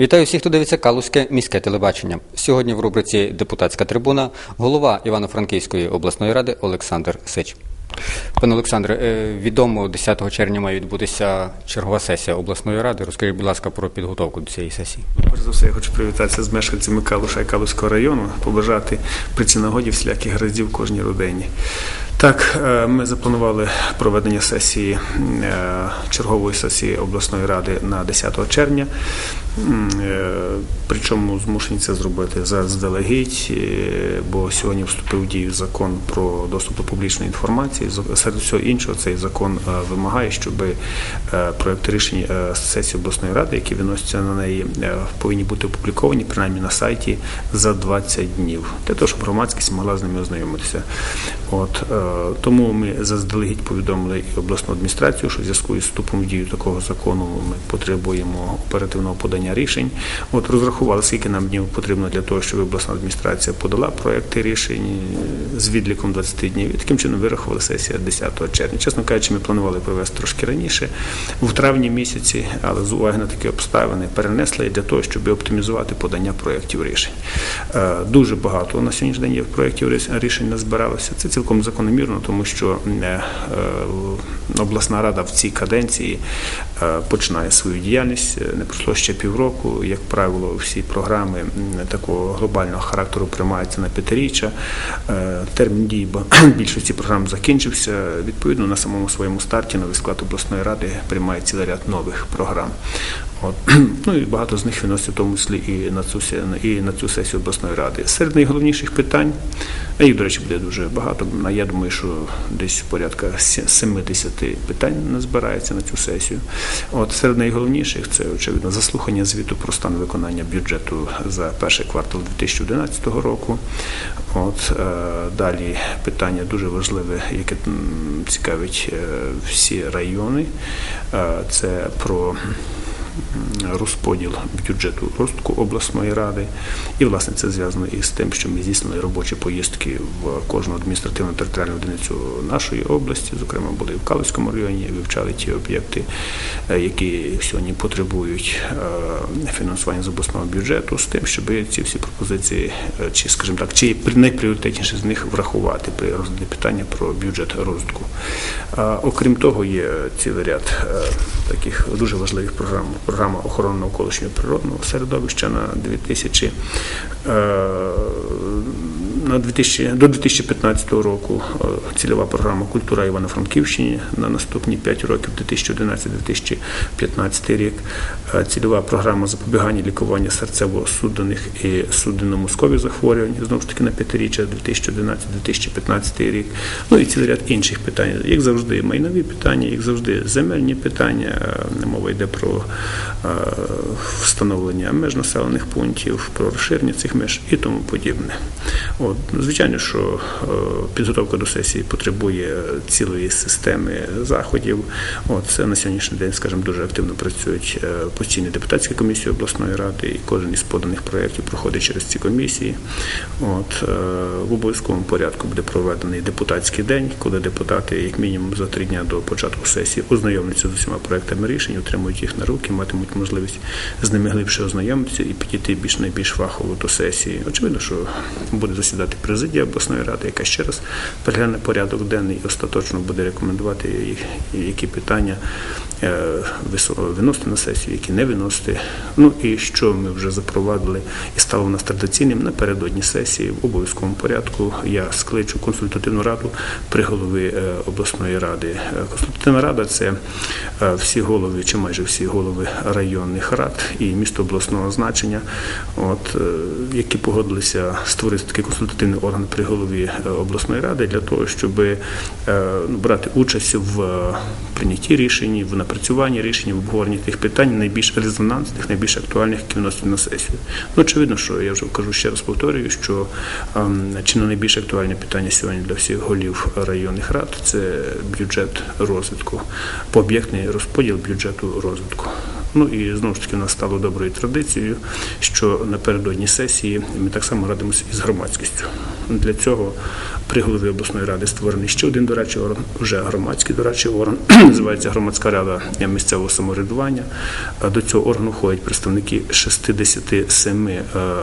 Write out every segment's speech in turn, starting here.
Вітаю всіх, хто дивиться Калузьке міське телебачення. Сьогодні в рубриці Депутатська трибуна голова Івано-Франківської обласної ради Олександр Сич. Пане Олександре, е, відомо 10 червня має відбутися чергова сесія обласної ради. Розкажіть, будь ласка, про підготовку до цієї сесії. Перш за все, я хочу привітатися з мешканцями Калуша і Калуського району, побажати при цій нагоді всіляких гараздів кожній родині. Так, е, ми запланували проведення сесії е, чергової сесії обласної ради на 10 червня. Е, Причому змушені це зробити заздалегідь, бо сьогодні вступив в дію закон про доступ до публічної інформації. Серед всього іншого, цей закон вимагає, щоб проекти рішень сесії обласної ради, які виносяться на неї, повинні бути опубліковані принаймні на сайті за 20 днів, для того, щоб громадськість могла з ними ознайомитися. От тому ми заздалегідь повідомили і обласну адміністрацію, що в зв'язку із вступом в дію такого закону ми потребуємо оперативного подання рішень. От розрахували, скільки нам днів потрібно для того, щоб обласна адміністрація подала проекти рішень з відліком 20 днів. І таким чином вирахували сесія 10 червня. Чесно кажучи, ми планували провести трошки раніше, в травні місяці, але з уваги на такі обставини перенесли для того, щоб оптимізувати подання проєктів рішень. Е, Дуже багато на сьогоднішній день є проєктів рішень назбиралося. Це цілком закономірно, тому що е, е, обласна рада в цій каденції е, починає свою діяльність. Не пройшло ще півроку. Як правило, всі програми такого глобального характеру приймаються на п'ятиріччя. Термін дії більшості програм закінчився. Відповідно, на самому своєму старті новий склад обласної ради приймає цілий ряд нових програм. От. Ну і багато з них виносять в тому числі і на цю і на цю сесію обласної ради. Серед найголовніших питань, а їх, до речі, буде дуже багато. Я думаю, що десь порядка 70 питань назбирається на цю сесію. От серед найголовніших це очевидно заслухання звіту про стан виконання бюджету за перший квартал 2011 року. От е, далі питання дуже важливе, яке цікавить е, всі райони. Е, Це про розподіл бюджету розвитку обласної ради. І, власне, це зв'язано із тим, що ми здійснили робочі поїздки в кожну адміністративну територіальну одиницю нашої області, зокрема, були в Калицькому районі, вивчали ті об'єкти, е, які сьогодні потребують е, фінансування з обласного бюджету, з тим, щоб ці всі пропозиції, е, чи, скажімо так, чи найпріоритетніше з них врахувати при розгляді питання про бюджет розвитку. Окрім того, є цілий ряд таких дуже важливих програм. Програма охорони навколишнього природного середовища на 2000 е, на 2000, до 2015 року е, цільова програма Культура Івано-Франківщині на наступні 5 років 2011-2015 рік. Е, Цільова програма запобігання лікування серцево-судинних і судинно-мозкових захворювань знову ж таки на п'ятиріччя 2011-2015 рік. Ну і цілий ряд інших питань, як завжди, майнові питання, як завжди, земельні питання. Мова йде про встановлення меж населених пунктів, про розширення цих меж і тому подібне. От, звичайно, що е, підготовка до сесії потребує цілої системи заходів. От, це на сьогоднішній день, скажімо, дуже активно працюють е, постійні депутатські комісії обласної ради, і кожен із поданих проєктів проходить через ці комісії. От, е, в обов'язковому порядку буде проведений депутатський день, коли депутати, як мінімум, за три дні до початку сесії ознайомляться з усіма проектами рішень, отримують їх на руки, матимуть можливість з ними глибше ознайомитися і підійти більш найбільш фахово до сесії. Очевидно, що буде засідати президія обласної ради, яка ще раз перегляне порядок денний і остаточно буде рекомендувати, які питання е, виносити на сесію, які не виносити. Ну і що ми вже запровадили і стало в нас традиційним напередодні сесії в обов'язковому порядку. Я скличу консультативну раду при голові е, обласної ради. Е, Консультативна рада це всі голови, чи майже всі голови районних рад і місто обласного значення, от, е, які погодилися створити такий консультативний орган при голові е, обласної ради для того, щоб е, ну, брати участь в прийнятті рішень, в напрацюванні рішень, в обговоренні тих питань найбільш резонансних, найбільш актуальних, які вносять на сесію. Ну, очевидно, що я вже кажу ще раз повторюю, що ем, чи не найбільш актуальне питання сьогодні для всіх голів районних рад це бюджет розвитку, пооб'єктний розподіл бюджету розвитку. Ну і знову ж таки у нас стало доброю традицією, що напередодні сесії ми так само радимося із громадськістю. Для цього при голові обласної ради створений ще один дорадчий орган, вже громадський дорадчий орган, називається громадська рада місцевого самоврядування. До цього органу входять представники 67 е,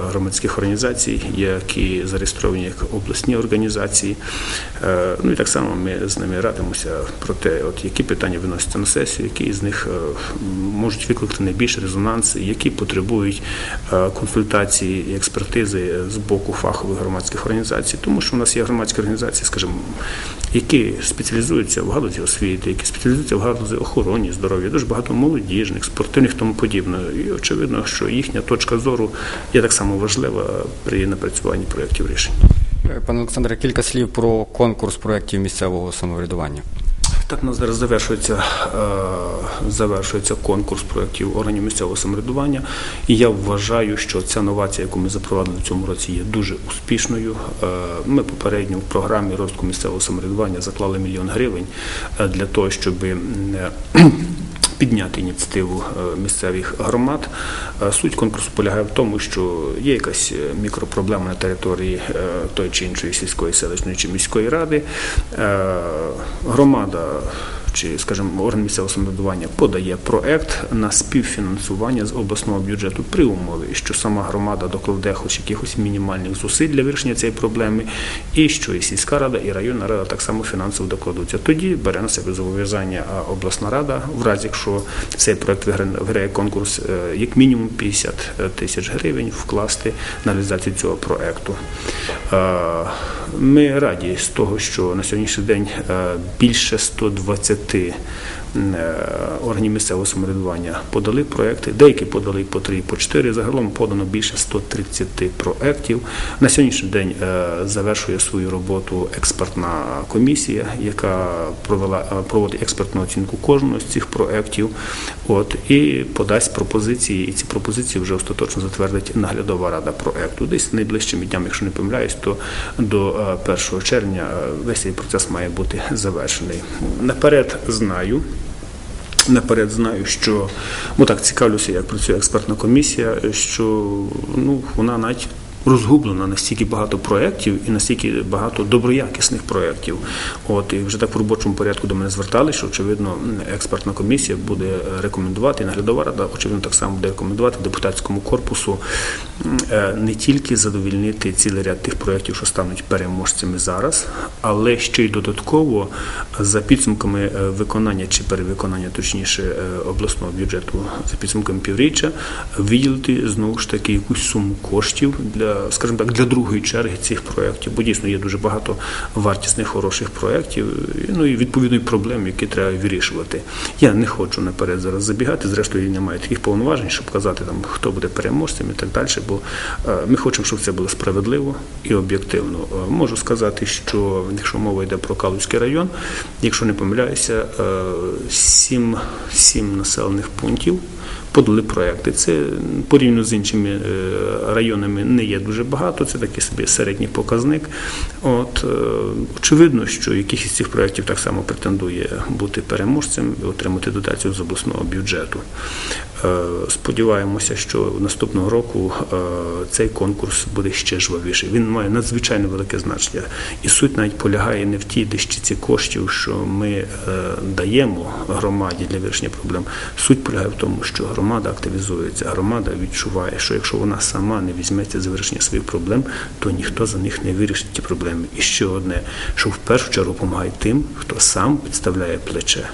громадських організацій, які зареєстровані як обласні організації. Е, Ну і так само ми з ними радимося про те, от які питання виносяться на сесію, які з них е, можуть викликати найбільший резонанс, які потребують консультації експертизи з боку фахових громадських організацій, тому що в нас є організації, скажімо, які спеціалізуються в галузі освіти, які спеціалізуються в галузі охорони здоров'я, дуже багато молодіжних, спортивних тому подібне. І очевидно, що їхня точка зору є так само важлива при напрацюванні проєктів рішень. Пане Олександре, кілька слів про конкурс проєктів місцевого самоврядування. Так, нас зараз завершується, е, завершується конкурс проєктів органів місцевого самоврядування. І я вважаю, що ця новація, яку ми запровадили в цьому році, є дуже успішною. Е, Ми попередньо в програмі розвитку місцевого самоврядування заклали мільйон гривень е, для того, щоб підняти ініціативу е, місцевих громад. Е, Суть конкурсу полягає в тому, що є якась е, мікропроблема на території тої чи іншої сільської, селищної чи міської ради. Громада чи, скажімо, орган місцевого самоврядування подає проект на співфінансування з обласного бюджету при умові, що сама громада докладе хоч якихось мінімальних зусиль для вирішення цієї проблеми, і що і сільська рада, і районна рада так само фінансово докладуться. Тоді бере на себе зобов'язання обласна рада, в разі якщо цей проект виграє, конкурс, е, як мінімум 50 тисяч гривень вкласти на реалізацію цього проекту. Е, Ми раді з того, що на сьогоднішній день е, більше 120 е, органів місцевого самоврядування подали проекти. Деякі подали по 3, по 4. Загалом подано більше 130 проєктів. На сьогоднішній день е, завершує свою роботу експертна комісія, яка провела е, проводить експертну оцінку кожного з цих проєктів. От і подасть пропозиції, і ці пропозиції вже остаточно затвердить наглядова рада проекту. Десь найближчими днями, якщо не помиляюсь, то до е, 1 червня е, весь цей процес має бути завершений. Наперед знаю. Наперед знаю, що ну так цікавлюся, як працює експертна комісія, що ну вона навіть розгублена настільки багато проєктів і настільки багато доброякісних проєктів. От і вже так в робочому порядку до мене звертали, що очевидно експертна комісія буде рекомендувати, і наглядова рада, очевидно, так само буде рекомендувати депутатському корпусу е, не тільки задовільнити цілий ряд тих проєктів, що стануть переможцями зараз, але ще й додатково за підсумками е, виконання чи перевиконання, точніше, е, обласного бюджету за підсумками півріччя, виділити знову ж таки якусь суму коштів для, скажімо так, для другої черги цих проєктів, бо дійсно є дуже багато вартісних хороших проєктів, ну і відповідно й проблем, які треба вирішувати. Я не хочу наперед зараз забігати, зрештою я не маю таких повноважень, щоб казати там хто буде переможцем і так далі. Бо е, ми хочемо, щоб це було справедливо і об'єктивно. Е, Можу сказати, що якщо мова йде про Калузький район, якщо не помиляюся, е, сім населених пунктів подали проекти. Це порівняно з іншими е, районами не є дуже багато, це такий собі середній показник. От, е, очевидно, що якийсь із цих проєктів так само претендує бути переможцем і отримати дотацію з обласного бюджету. Е, Сподіваємося, що наступного року цей конкурс буде ще жвавіший. Він має надзвичайно велике значення. І суть навіть полягає не в тій дещиці коштів, що ми даємо громаді для вирішення проблем. Суть полягає в тому, що громада активізується, громада відчуває, що якщо вона сама не візьметься за вирішення своїх проблем, то ніхто за них не вирішить ті проблеми. І ще одне, що в першу чергу допомагає тим, хто сам підставляє плече.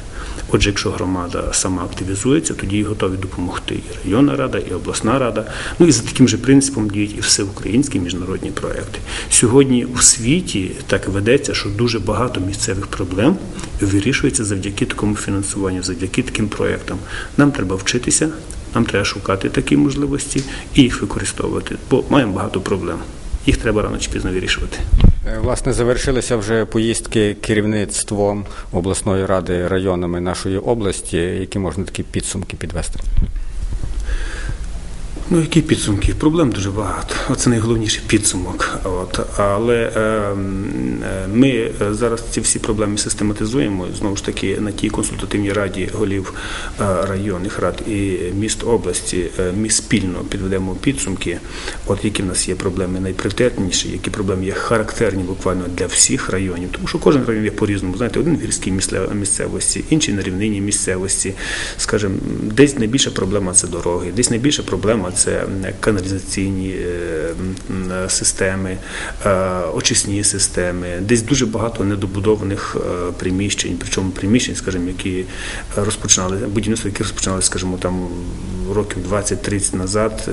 Отже, якщо громада сама активізується, тоді готові допомогти і районна рада, і обласна рада. Ну і за таким же принципом діють і всеукраїнські міжнародні проекти. Сьогодні у світі так ведеться, що дуже багато місцевих проблем вирішується завдяки такому фінансуванню, завдяки таким проектам. Нам треба вчитися, нам треба шукати такі можливості і їх використовувати, бо маємо багато проблем. Їх треба рано чи пізно вирішувати. Е, Власне, завершилися вже поїздки керівництвом обласної ради районами нашої області, які можна такі підсумки підвести. Ну, які підсумки? Проблем дуже багато. Оце найголовніший підсумок. От. Але е, е, ми е, зараз ці всі проблеми систематизуємо знову ж таки на тій консультативній раді голів е, районних рад і міст області. е, Ми спільно підведемо підсумки, от які в нас є проблеми найпріоритетніші, які проблеми є характерні буквально для всіх районів, тому що кожен район є по-різному. Знаєте, один в гірській місцевості, інший на рівнині місцевості. Скажімо, десь найбільша проблема це дороги, десь найбільша проблема це каналізаційні е, системи, е, очисні системи, десь дуже багато недобудованих е, приміщень, причому приміщень, скажімо, які розпочинали будівництво, які розпочинали, скажімо, там років 20-30 назад,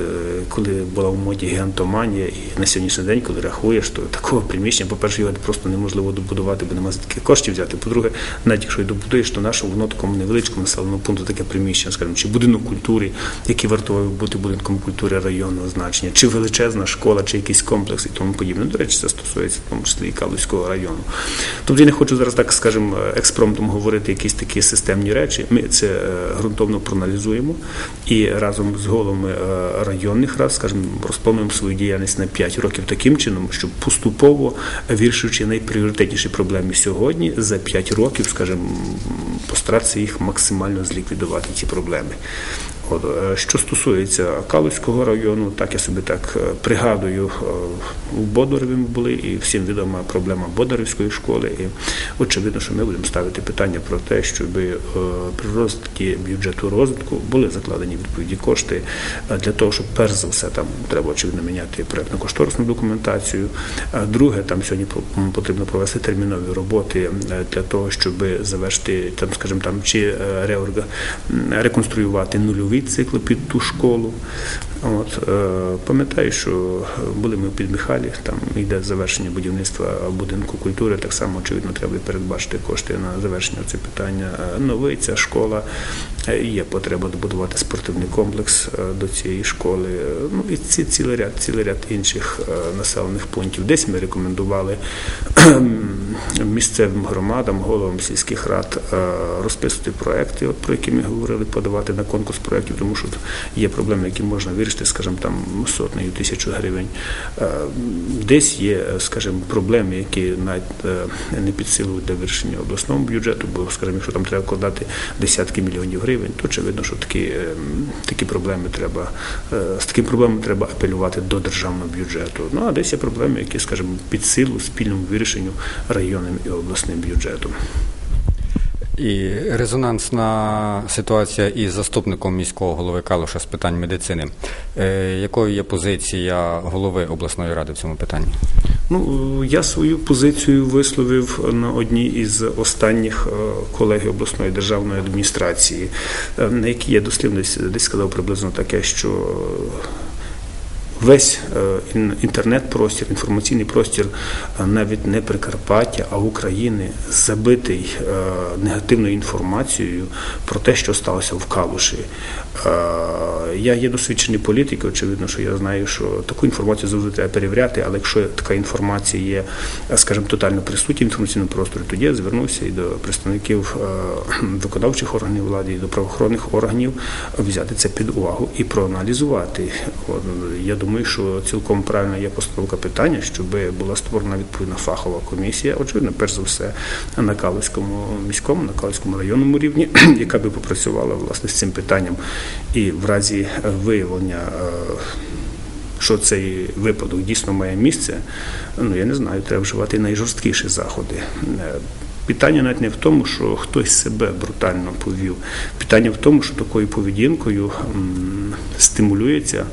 коли була в моді гігантоманія, і на сьогоднішній день, коли рахуєш, то такого приміщення, по-перше, його просто неможливо добудувати, бо немає таких коштів взяти. По-друге, навіть якщо і добудуєш, то наше воно такому невеличкому населеному пункту таке приміщення, скажімо, чи будинок культури, який вартував бути будинком культури районного значення, чи величезна школа, чи якийсь комплекс і тому подібне. До речі, це стосується в тому числі і Калузького району. Тобто я не хочу зараз так, скажімо, експромтом говорити якісь такі системні речі. Ми це е, ґрунтовно проаналізуємо і разом з головами е, районних рад, скажімо, розплануємо свою діяльність на 5 років таким чином, щоб поступово вирішуючи найпріоритетніші проблеми сьогодні, за 5 років, скажімо, постаратися їх максимально зліквідувати ці проблеми. Е, що стосується Калузького району, так я собі так е, пригадую, е, у Бодорові ми були, і всім відома проблема Бодорівської школи. І очевидно, що ми будемо ставити питання про те, щоб при розгляді бюджету розвитку були закладені відповідні кошти для того, щоб перш за все там треба очевидно міняти проектно-кошторисну документацію. А Друге, там сьогодні потрібно провести термінові роботи для того, щоб завершити там, скажімо, там чи е, реорга м, цикли під ту школу. От е, пам'ятаю, що були ми під Михалі, там йде завершення будівництва будинку культури. Так само очевидно треба передбачити кошти на завершення цього питання. Новиця Новий ця школа е, є потреба добудувати спортивний комплекс е, до цієї школи. Е, Ну і ці цілий ряд, цілий ряд інших е, населених пунктів. Десь ми рекомендували місцевим громадам, головам сільських рад розписувати проекти, от про які ми говорили, подавати на конкурс проєктів, тому що є проблеми, які можна вирішити, скажімо, там сотнею тисячу гривень. Десь є, скажімо, проблеми, які навіть не під силу для вирішення обласного бюджету, бо, скажімо, якщо там треба вкладати десятки мільйонів гривень, то очевидно, що такі, е, такі проблеми треба е, з такими проблемами треба апелювати до державного бюджету. Ну а десь є проблеми, які, скажімо, під силу спільному вирішенню районним і обласним бюджетом. І резонансна ситуація із заступником міського голови Калуша з питань медицини. Е, якою є позиція голови обласної ради в цьому питанні? Ну, я свою позицію висловив на одній із останніх е, колегій обласної державної адміністрації, е, на якій я дослівно десь- сказав приблизно таке, що весь е, інтернет-простір, інформаційний простір е, навіть не Прикарпаття, а України забитий е, негативною інформацією про те, що сталося в Калуші. Я є досвідчений політик, очевидно, що я знаю, що таку інформацію завжди треба перевіряти, але якщо така інформація є, скажімо, тотально присутня в інформаційному просторі, тоді я звернувся і до представників виконавчих органів влади, і до правоохоронних органів взяти це під увагу і проаналізувати. Я що цілком правильна є постановка питання, щоб була створена відповідна фахова комісія, очевидно, перш за все на Калицькому міському, на Калицькому районному рівні, яка би попрацювала власне з цим питанням. І в разі виявлення е, що цей випадок дійсно має місце, ну я не знаю, треба вживати найжорсткіші заходи. Е, Питання навіть не в тому, що хтось себе брутально повів. Питання в тому, що такою поведінкою стимулюється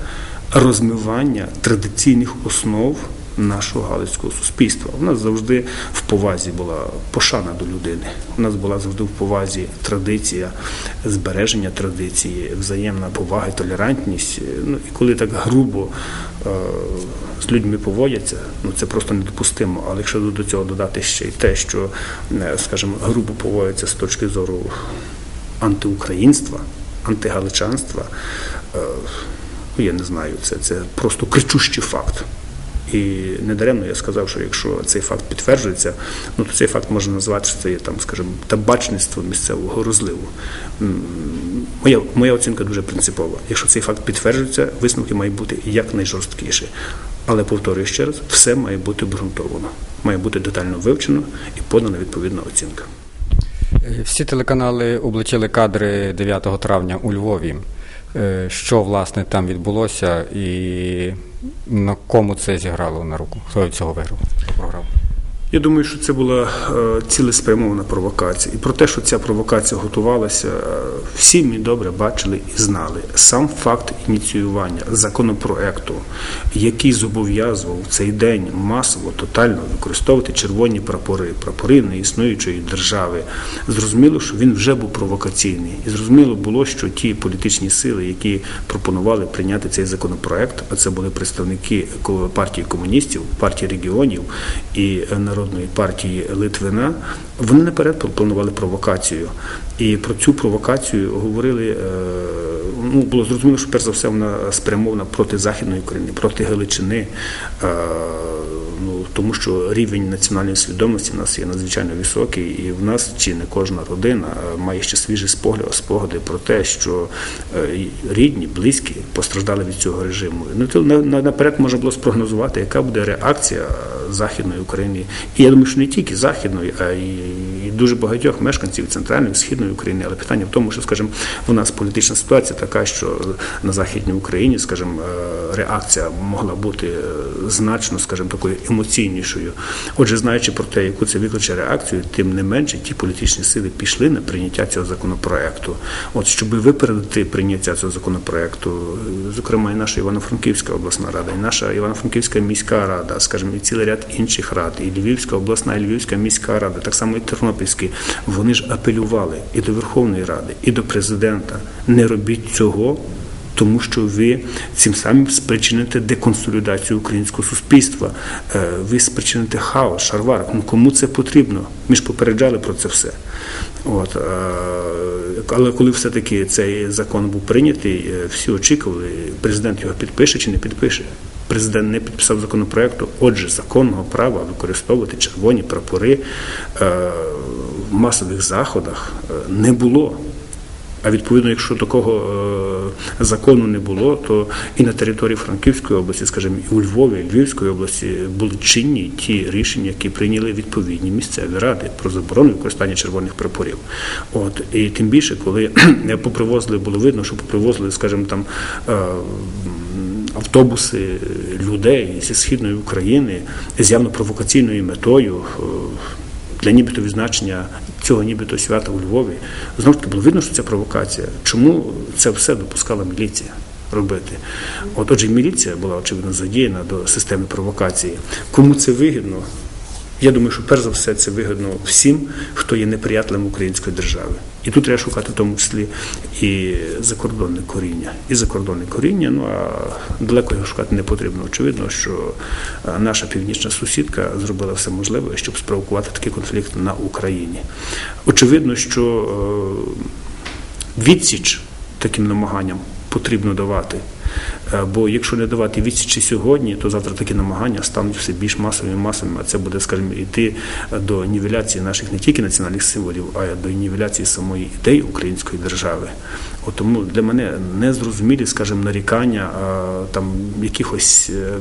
розмивання традиційних основ нашого галицького суспільства. У нас завжди в повазі була пошана до людини. У нас була завжди в повазі традиція, збереження традиції, взаємна повага і толерантність. Ну і коли так грубо е, з людьми поводяться, ну це просто недопустимо. Але якщо до цього додати ще й те, що, е, скажімо, грубо поводяться з точки зору антиукраїнства, антигаличанства, е, я не знаю, це, це просто кричущий факт. І недаремно я сказав, що якщо цей факт підтверджується, ну то цей факт можна назвати, що це є там, скажімо, табачництво місцевого розливу. Моя, моя оцінка дуже принципова. Якщо цей факт підтверджується, висновки мають бути якнайжорсткіші. Але повторюю ще раз, все має бути обґрунтовано, має бути детально вивчено і подана відповідна оцінка. Всі телеканали облучили кадри 9 травня у Львові. Е, Що власне там відбулося і на кому це зіграло на руку? Хто від цього виграв? Програв? Я думаю, що це була е, цілеспрямована провокація. І про те, що ця провокація готувалася, е, всі ми добре бачили і знали. Сам факт ініціювання законопроекту, який зобов'язував цей день масово, тотально використовувати червоні прапори, прапори неіснуючої держави. Зрозуміло, що він вже був провокаційний. І зрозуміло було, що ті політичні сили, які пропонували прийняти цей законопроект, а це були представники партії комуністів, партії регіонів і е, Народної партії Литвина, вони наперед планували провокацію. І про цю провокацію говорили. е, Ну, було зрозуміло, що перш за все вона спрямована проти Західної України, проти Галичини. е, Ну, тому що рівень національної свідомості в нас є надзвичайно високий, і в нас чи не кожна родина е, має ще свіжі спогади про те, що рідні, близькі постраждали від цього режиму. Ну то на- на- наперед можна було спрогнозувати, яка буде реакція Західної України. І я думаю, що не тільки Західної, а й дуже багатьох мешканців центральної східної України. Але питання в тому, що, скажімо, у нас політична ситуація така, що на Західній Україні, скажімо, е, реакція могла бути е, значно, скажімо, такою емоційнішою. Отже, знаючи про те, яку це викличе реакцію, тим не менше ті політичні сили пішли на прийняття цього законопроекту. От щоб випередити прийняття цього законопроекту, е, зокрема, і наша Івано-Франківська обласна рада, і наша Івано-Франківська міська рада, скажімо, і цілий ряд інших рад, і Львівська обласна, і Львівська міська рада, так само і Тернопільські, вони ж апелювали до Верховної Ради, і до президента. Не робіть цього. Тому що ви цим самим спричините деконсолідацію українського суспільства, Е, ви спричините хаос, шарвар. Ну кому це потрібно? Ми ж попереджали про це все. От, е, але коли все-таки цей закон був прийнятий, е, всі очікували, президент його підпише чи не підпише. Президент не підписав законопроекту, отже, законного права використовувати червоні прапори масових заходах е, не було. А відповідно, якщо такого е, закону не було, то і на території Франківської області, скажімо, і у Львові, і Львівської області були чинні ті рішення, які прийняли відповідні місцеві ради про заборону використання червоних прапорів. От і тим більше, коли попривозили, було видно, що попривозили, скажімо, там. Е, Автобуси людей зі східної України з явно провокаційною метою для нібито відзначення цього нібито свята у Львові. Знову ж таки було видно, що це провокація. Чому це все допускала міліція робити? От отже, міліція була очевидно задіяна до системи провокації. Кому це вигідно? Я думаю, що перш за все це вигідно всім, хто є неприятелем української держави. І тут треба шукати в тому числі і закордонне коріння. І закордонне коріння, ну а далеко його шукати не потрібно. Очевидно, що е, наша північна сусідка зробила все можливе, щоб спровокувати такий конфлікт на Україні. Очевидно, що е, відсіч таким намаганням потрібно давати. Е, Бо якщо не давати відсічі сьогодні, то завтра такі намагання стануть все більш масовими масовими, а це буде, скажімо, йти до нівеляції наших не тільки національних символів, а й до нівеляції самої ідеї української держави. От тому для мене незрозумілі, скажімо, нарікання там якихось е,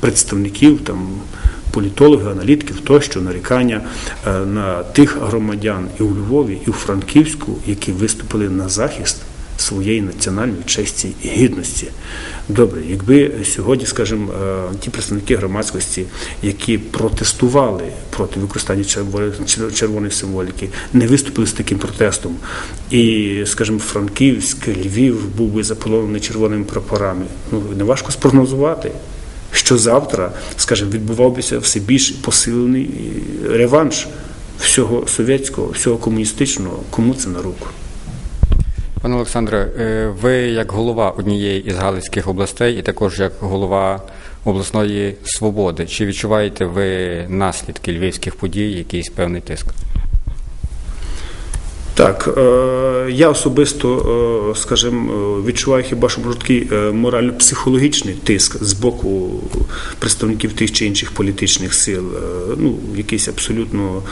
представників там. Політологів, аналітиків тощо нарікання е, на тих громадян і у Львові, і у Франківську, які виступили на захист своєї національної честі і гідності. Добре, якби сьогодні, скажімо, е, ті представники громадськості, які протестували проти використання червоної, символіки, не виступили з таким протестом, і, скажімо, Франківськ, Львів був би заполонений червоними прапорами, ну не важко спрогнозувати. Що завтра, скажімо, відбувався все більш посилений реванш всього совєтського, всього комуністичного, кому це на руку? Пане Олександре, е, ви як голова однієї із Галицьких областей і також як голова обласної свободи, чи відчуваєте ви наслідки львівських подій, якийсь певний тиск? Так, е, я особисто, е, скажімо, відчуваю хіба що може такий морально-психологічний тиск з боку представників тих чи інших політичних сил, ну, якийсь абсолютно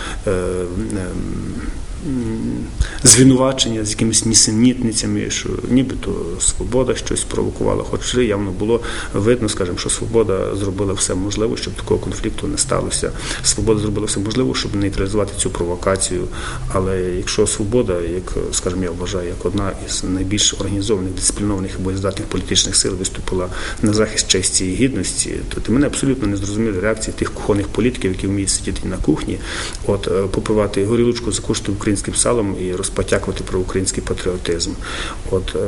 звинувачення з якимись нісенітницями, що нібито свобода щось провокувала, хоч явно було видно, скажімо, що свобода зробила все можливе, щоб такого конфлікту не сталося. Свобода зробила все можливе, щоб нейтралізувати цю провокацію. Але якщо свобода, як скажімо, я вважаю, як одна із найбільш організованих, дисциплінованих і боєздатних політичних сил виступила на захист честі і гідності, то ти мене абсолютно не зрозуміли реакції тих кухонних політиків, які вміють сидіти на кухні, от е, попивати горілочку за кошти українським салом і розпотякувати про український патріотизм. От, е,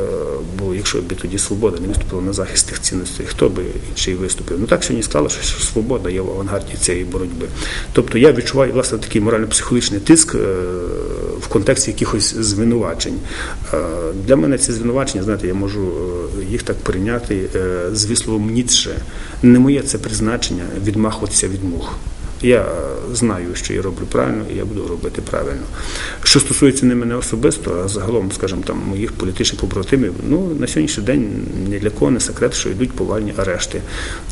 бо якщо б тоді свобода не виступила на захист тих цінностей, хто би інший виступив? Ну так сьогодні склалося, що свобода є в авангарді цієї боротьби. Тобто я відчуваю власне такий морально-психологічний тиск е, в контексті якихось звинувачень. Е, Для мене ці звинувачення, знаєте, я можу їх так прийняти з висловом. Не моє це призначення відмахуватися від мух. Я е, знаю, що я роблю правильно, і я буду робити правильно. Що стосується не мене особисто, а загалом, скажімо, там моїх політичних побратимів, ну на сьогоднішній день ні для кого не секрет, що йдуть повальні арешти.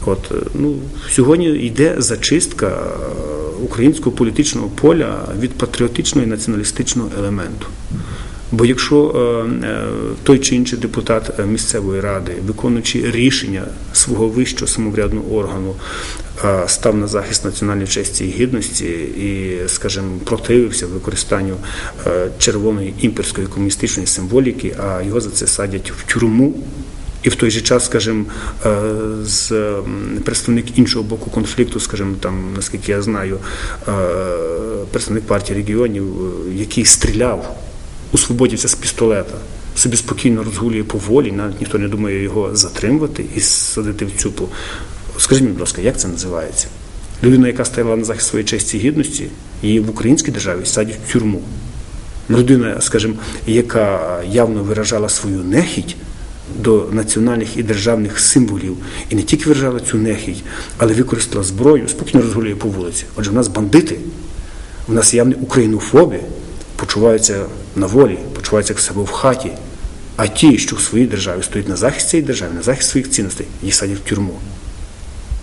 От е, ну сьогодні йде зачистка е, українського політичного поля від патріотичного і націоналістичного елементу. Бо якщо той чи інший депутат місцевої ради, виконуючи рішення свого вищого самоврядного органу, став на захист національної честі і гідності і, скажімо, противився використанню е, червоної імперської комуністичної символіки, а його за це садять в тюрму. І в той же час, скажімо, е, з представник іншого боку конфлікту, скажімо, там, наскільки я знаю, е, представник партії регіонів, е, який стріляв у свободівця з пістолета, собі спокійно розгулює по волі, навіть ніхто не думає його затримувати і садити в цюпу. Скажіть мені, будь ласка, як це називається? Людина, яка стояла на захист своєї честі і гідності, її в українській державі садять в тюрму. Людина, скажімо, яка явно виражала свою нехідь до національних і державних символів, і не тільки виражала цю нехідь, але використала зброю, спокійно розгулює по вулиці. Отже, в нас бандити, в нас явні українофоби, почуваються на волі, почуваються в себе в хаті. А ті, що в своїй державі стоять на захист цієї держави, на захист своїх цінностей, їх садять в тюрму.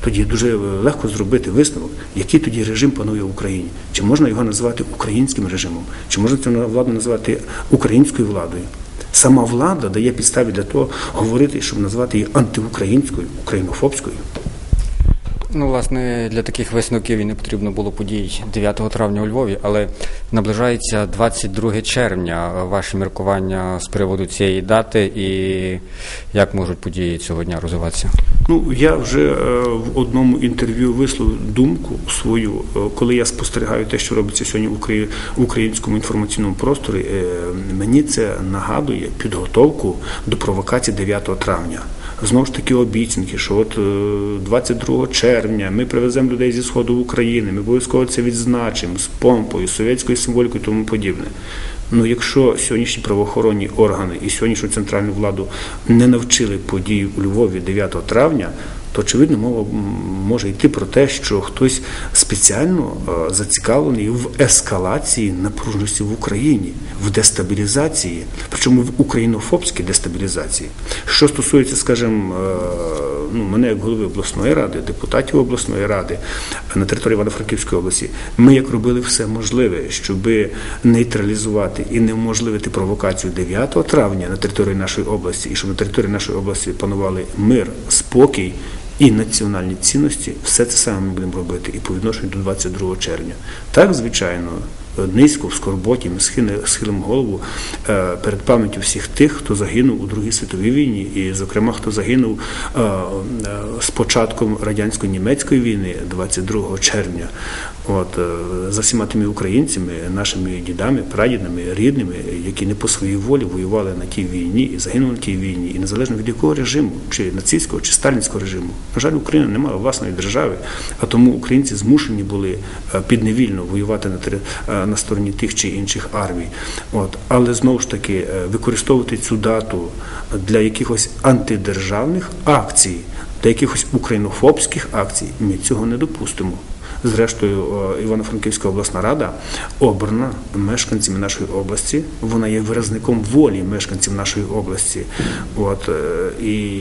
Тоді дуже легко зробити висновок, який тоді режим панує в Україні. Чи можна його назвати українським режимом, чи можна цю владу назвати українською владою? Сама влада дає підстави для того говорити, щоб назвати її антиукраїнською, українофобською. Ну, власне, для таких висновків і не потрібно було подій 9 травня у Львові, але наближається 22 червня. Ваші міркування з приводу цієї дати і як можуть події цього дня розвиватися? Ну, я вже е, в одному інтерв'ю висловив думку свою, е, коли я спостерігаю те, що робиться сьогодні в Украї- в українському інформаційному просторі. е, Мені це нагадує підготовку до провокації 9 травня. Знову ж таки обіцянки, що от е, 22 червня ми привеземо людей зі сходу України, ми обов'язково це відзначимо з помпою, совєтською символікою і тому подібне. Ну, якщо сьогоднішні правоохоронні органи і сьогоднішню центральну владу не навчили подій у Львові 9 травня, то очевидно мова може йти про те, що хтось спеціально е, зацікавлений в ескалації напруженості в Україні, в дестабілізації, причому в українофобській дестабілізації. Що стосується, скажімо, е, ну, мене як голови обласної ради, депутатів обласної ради на території Івано-Франківської області, ми як робили все можливе, щоб нейтралізувати і неможливити провокацію 9 травня на території нашої області, і щоб на території нашої області панували мир, спокій і національні цінності, все це саме ми будемо робити і по відношенню до 22 червня. Так, звичайно. Низько в скорботі ми схили- схилимо голову е, перед пам'яттю всіх тих, хто загинув у Другій світовій війні, і, зокрема, хто загинув е, е, з початком радянсько-німецької війни 22 червня. От за всіма тими українцями, нашими дідами, прадідами, рідними, які не по своїй волі воювали на тій війні і загинули на тій війні, і незалежно від якого режиму, чи нацистського, чи сталінського режиму, на жаль, Україна не мала власної держави, а тому українці змушені були підневільно воювати на тери- е, на стороні тих чи інших армій. От але знову ж таки е, використовувати цю дату для якихось антидержавних акцій. для якихось українофобських акцій. Ми цього не допустимо. Зрештою, е, Івано-Франківська обласна рада обрана мешканцями нашої області. Вона є виразником волі мешканців нашої області. От е, і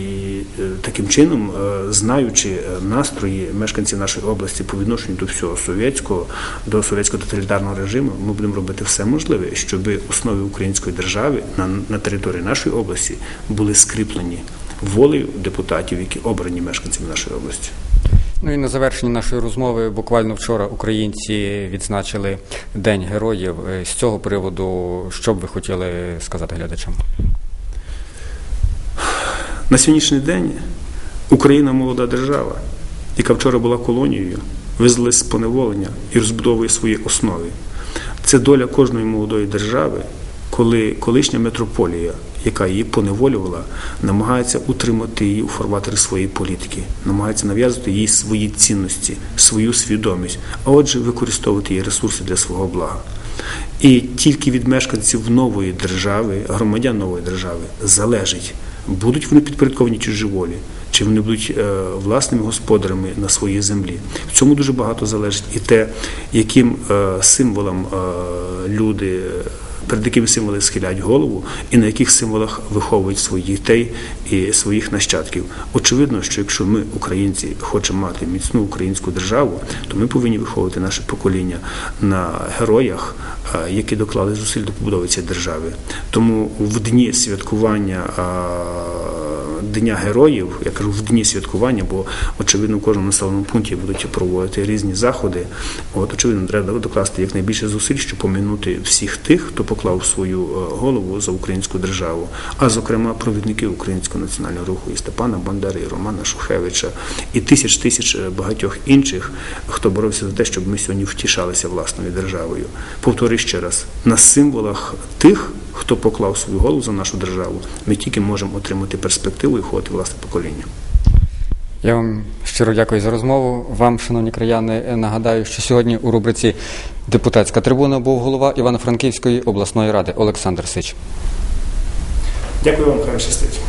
е, таким чином, знаючи настрої мешканців нашої області по відношенню до всього совєтського, до совєтського тоталітарного режиму, ми будемо робити все можливе, щоб основи української держави на, на території нашої області були скріплені волею депутатів, які обрані мешканцями нашої області. Ну і на завершення нашої розмови буквально вчора українці відзначили День героїв. Е, З цього приводу, що б ви хотіли сказати глядачам? На сьогоднішній день Україна молода держава, яка вчора була колонією, визвалась з поневолення і розбудовує свої основи. Це доля кожної молодої держави, коли колишня метрополія, яка її поневолювала, намагається утримати її у фарватері своєї політики, намагається нав'язувати їй свої цінності, свою свідомість, а отже, використовувати її ресурси для свого блага. І тільки від мешканців нової держави, громадян нової держави, залежить, будуть вони підпорядковані чужій волі, чи вони будуть е, власними господарями на своїй землі. В цьому дуже багато залежить і те, яким е, символам е, люди. Перед якими символи схиляють голову, і на яких символах виховують своїх дітей і своїх нащадків. Очевидно, що якщо ми, українці, хочемо мати міцну українську державу, то ми повинні виховувати наше покоління на героях, які доклали зусиль до побудови цієї держави. Тому в дні святкування. Дня героїв, я кажу в дні святкування, бо очевидно в кожному населеному пункті будуть проводити різні заходи. От очевидно, треба докласти якнайбільше зусиль, щоб помінути всіх тих, хто поклав свою е, голову за українську державу, а зокрема провідників українського національного руху і Степана Бандери, і Романа Шухевича, і тисяч тисяч е, багатьох інших, хто боровся за те, щоб ми сьогодні втішалися власною державою. Повторюю ще раз, на символах тих, хто поклав свою голову за нашу державу, ми тільки можемо отримати перспективу і ходити власне покоління. Я вам щиро дякую за розмову. Вам, шановні краяни, нагадаю, що сьогодні у рубриці Депутатська трибуна був голова Івано-Франківської обласної ради Олександр Сич. Дякую вам, хай щастить.